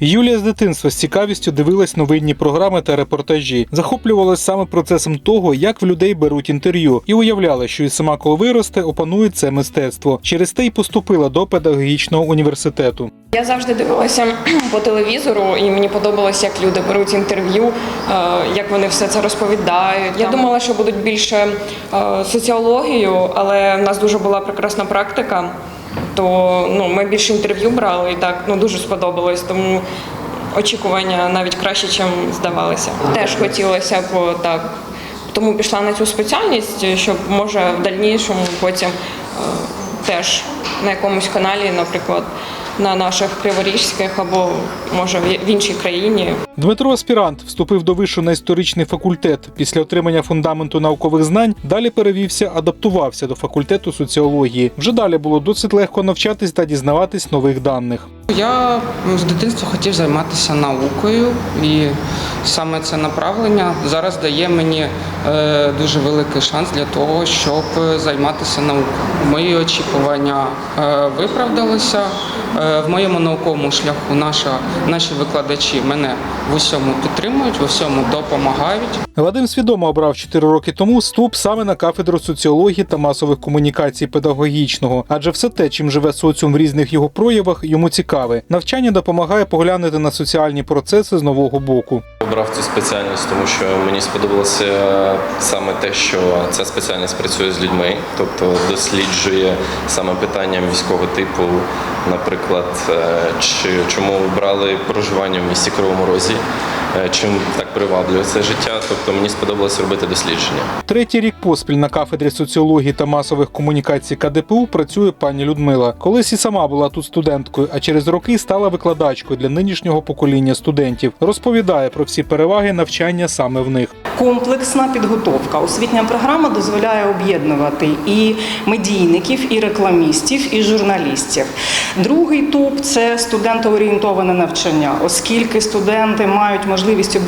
Юлія з дитинства з цікавістю дивилась новинні програми та репортажі, захоплювалась саме процесом того, як в людей беруть інтерв'ю, і уявляла, що і сама, коли виросте, опанує це мистецтво. Через те й поступила до педагогічного університету. Я завжди дивилася по телевізору, і мені подобалось, як люди беруть інтерв'ю, е, як вони все це розповідають. Я думала, що будуть більше е, соціологію, але в нас дуже була прекрасна практика. То ну, ми більше інтерв'ю брали і так ну, дуже сподобалось, тому очікування навіть краще, ніж здавалося. Теж хотілося б так. Тому пішла на цю спеціальність, щоб може в дальнішому потім е, теж на якомусь каналі, наприклад, на наших криворіжських або може в- в іншій країні. Дмитро Аспірант вступив до вишу на історичний факультет. Після отримання фундаменту наукових знань далі перевівся, адаптувався до факультету соціології. Вже далі було досить легко навчатись та дізнаватись нових даних. Я з дитинства хотів займатися наукою, і саме це направлення зараз дає мені е, дуже великий шанс для того, щоб займатися наукою. Мої очікування е, виправдалися. Е, в моєму науковому шляху наша, наші викладачі мене в усьому підтримують, в усьому допомагають. Вадим свідомо обрав 4 роки тому вступ саме на кафедру соціології та масових комунікацій педагогічного, адже все те, чим живе соціум в різних його проявах, йому цікаве. Навчання допомагає поглянути на соціальні процеси з нового боку. Обрав цю спеціальність, тому що мені сподобалося саме те, що ця спеціальність працює з людьми, тобто досліджує саме питання міського типу, наприклад, е, чи чому обрали проживання в місті Кривому Розі, чим так приваблює це життя. Тобто мені сподобалося робити дослідження. Третій рік поспіль на кафедрі соціології та масових комунікацій КДПУ працює пані Людмила. Колись і сама була тут студенткою, а через роки стала викладачкою для нинішнього покоління студентів. Розповідає про всі переваги навчання саме в них. Комплексна підготовка. Освітня програма дозволяє об'єднувати і медійників, і рекламістів, і журналістів. Другий топ це студентоорієнтоване навчання, оскільки студенти мають можливість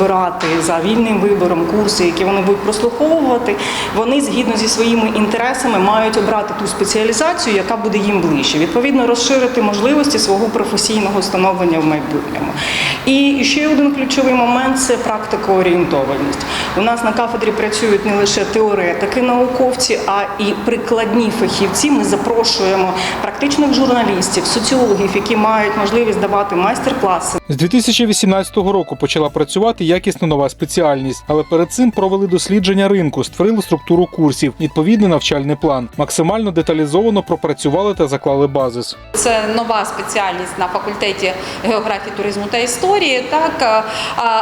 обирати за вільним вибором курси, які вони будуть прослуховувати. Вони згідно зі своїми інтересами мають обрати ту спеціалізацію, яка буде їм ближче. Відповідно, розширити можливості свого професійного становлення в майбутньому. І ще один ключовий момент це практикоорієнтованість. У нас на кафедрі працюють не лише теоретики, науковці, а і прикладні фахівці. Ми запрошуємо практичних журналістів, соціологів, які мають можливість давати майстер-класи З 2018 року почала працювати якісно нова спеціальність, але перед цим провели дослідження ринку, створили структуру курсів, відповідний навчальний план, максимально деталізовано пропрацювали та заклали базис. Це нова спеціальність на факультеті географії, туризму та історії, так е,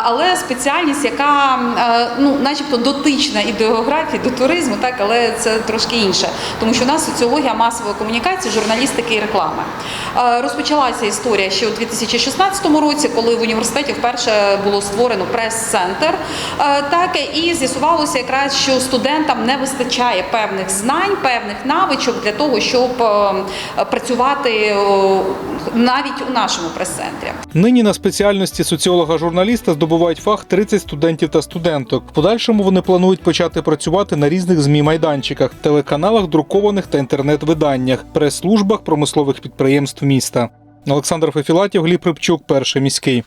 але спеціальність, яка е, ну, начебто дотична і до географії, до туризму, так але це трошки інше, тому що у нас соціологія масової комунікації, журналістики і реклами. Е, Розпочалася історія ще у 2016 році, коли в університеті вперше було створено прес-центр. Е, Так і з'ясувалося якраз, що студентам не вистачає певних знань, певних навичок для того, щоб е, працювати навіть у нашому прес-центрі. Нині на спеціальності соціолога-журналіста здобувають фах 30 студентів та студенток. В подальшому вони планують почати працювати на різних змі майданчиках, телеканалах, друкованих та інтернет-виданнях, прес-службах промислових підприємств міста. Олександр Фефілатів, Гліб Рибчук, перший міський.